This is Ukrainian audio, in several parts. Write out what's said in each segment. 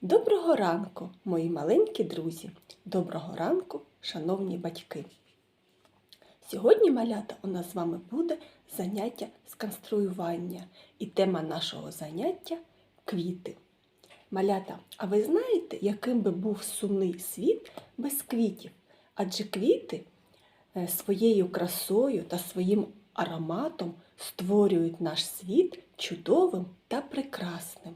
Доброго ранку, мої маленькі друзі! Доброго ранку, шановні батьки! Сьогодні, малята, у нас з вами буде заняття з конструювання. І тема нашого заняття квіти. Малята, а ви знаєте, яким би був сумний світ без квітів? Адже квіти е, своєю красою та своїм ароматом створюють наш світ чудовим та прекрасним.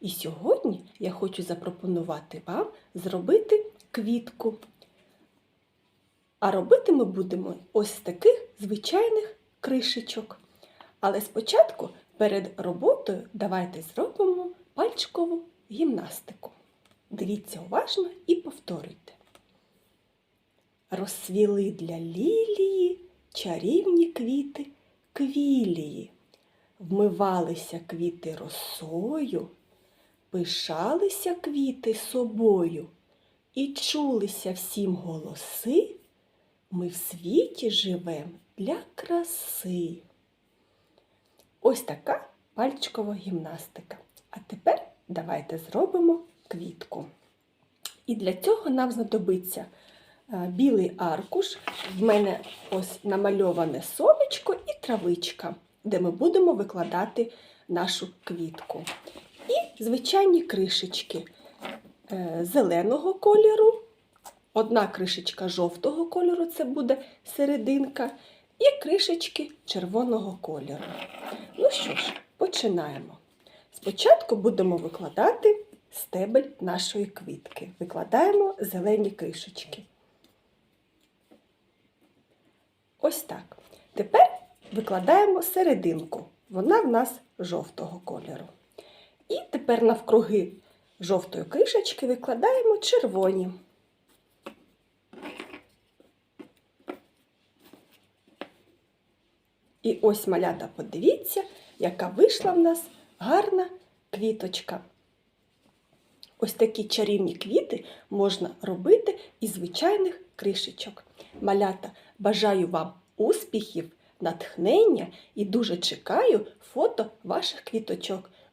І сьогодні я хочу запропонувати вам зробити квітку. А робити ми будемо ось з таких звичайних кришечок. Але спочатку перед роботою давайте зробимо пальчикову гімнастику. Дивіться уважно і повторюйте. Розсвіли для лілії чарівні квіти квілії. Вмивалися квіти росою, пишалися квіти собою і чулися всім голоси. Ми в світі живем для краси. Ось така пальчикова гімнастика. А тепер давайте зробимо квітку. І для цього нам знадобиться е, білий аркуш. В мене ось намальоване сонечко і травичка, де ми будемо викладати нашу квітку. Звичайні кришечки е, зеленого кольору. Одна кришечка жовтого кольору це буде серединка, і кришечки червоного кольору. Ну що ж, починаємо. Спочатку будемо викладати стебель нашої квітки. Викладаємо зелені кришечки. Ось так. Тепер викладаємо серединку. Вона в нас жовтого кольору. Тепер навкруги жовтої кришечки викладаємо червоні. І ось малята, подивіться, яка вийшла в нас гарна квіточка. Ось такі чарівні квіти можна робити із звичайних кришечок. Малята, бажаю вам успіхів, натхнення і дуже чекаю фото ваших квіточок.